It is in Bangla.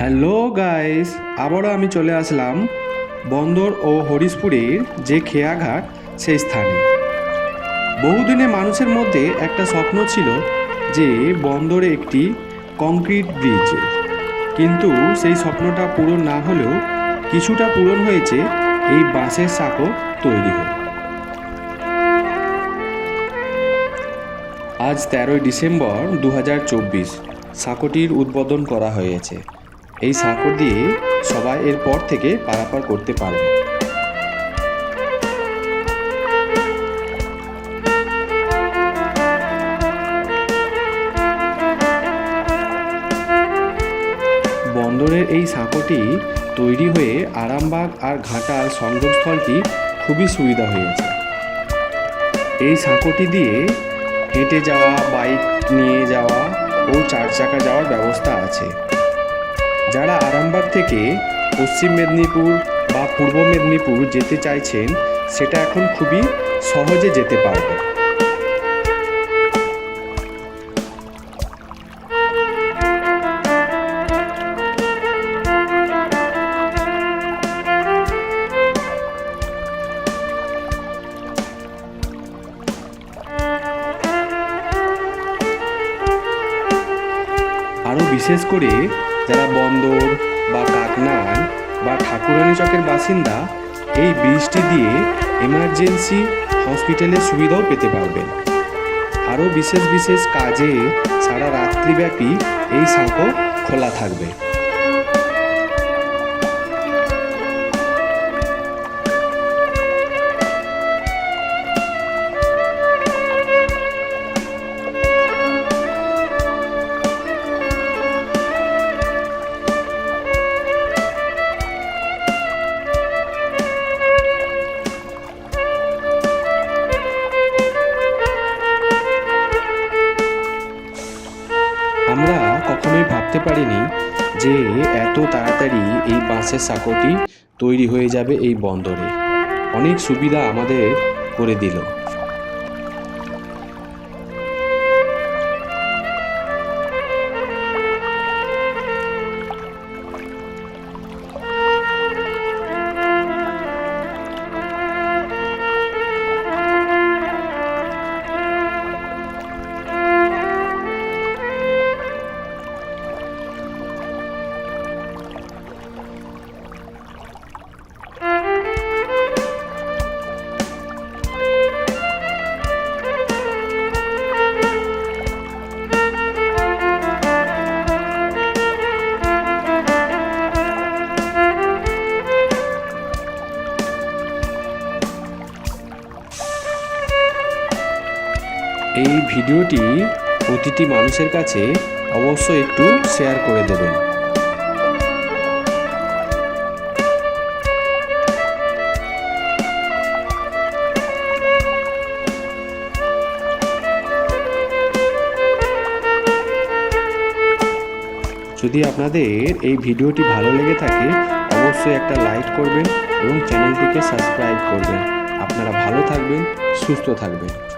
হ্যালো গাইস, আবারও আমি চলে আসলাম বন্দর ও হরিশপুরের যে খেয়াঘাট, সেই স্থানে। বহুদিনে মানুষের মধ্যে একটা স্বপ্ন ছিল যে বন্দরে একটি কংক্রিট ব্রিজ। কিন্তু সেই স্বপ্নটা পূরণ না হলেও কিছুটা পূরণ হয়েছে এই বাঁশের সাঁকো তৈরি হয়ে। আজ তেরোই ডিসেম্বর দু হাজার চব্বিশ, সাঁকোটির উদ্বোধন করা হয়েছে। এই সাঁকো দিয়ে সবাই এরপর থেকে পারাপার করতে পারবে। বন্দরের এই সাঁকোটি তৈরি হয়ে আরামবাগ আর ঘাটাল সংযোগস্থলটি খুবই সুবিধা হয়েছে। এই সাঁকোটি দিয়ে হেঁটে যাওয়া, বাইক নিয়ে যাওয়া ও চার চাকা যাওয়ার ব্যবস্থা আছে। যারা আরামবাগ থেকে পশ্চিম মেদিনীপুর বা পূর্ব মেদিনীপুর যেতে চাইছেন, সেটা এখন খুবই সহজে যেতে পারবে। আরও বিশেষ করে যারা বন্দর বা কাকনান বা ঠাকুরানী চকের বাসিন্দা, এই ব্রিজটি দিয়ে এমার্জেন্সি হসপিটালের সুবিধাও পেতে পারবেন। আরও বিশেষ বিশেষ কাজে সারা রাত্রিব্যাপী এই সাঁকো খোলা থাকবে। পারিনি যে এত তাড়াতাড়ি এই বাঁশের সাঁকোটি তৈরি হয়ে যাবে এই বন্দরে। অনেক সুবিধা আমাদের করে দিল। এই ভিডিওটি প্রতিটি মানুষের কাছে অবশ্যই একটু শেয়ার করে দেবেন। যদি আপনাদের এই ভিডিওটি ভালো লেগে থাকে, অবশ্যই একটা লাইক করবেন এবং চ্যানেলটিকে সাবস্ক্রাইব করবেন। আপনারা ভালো থাকবেন, সুস্থ থাকবেন।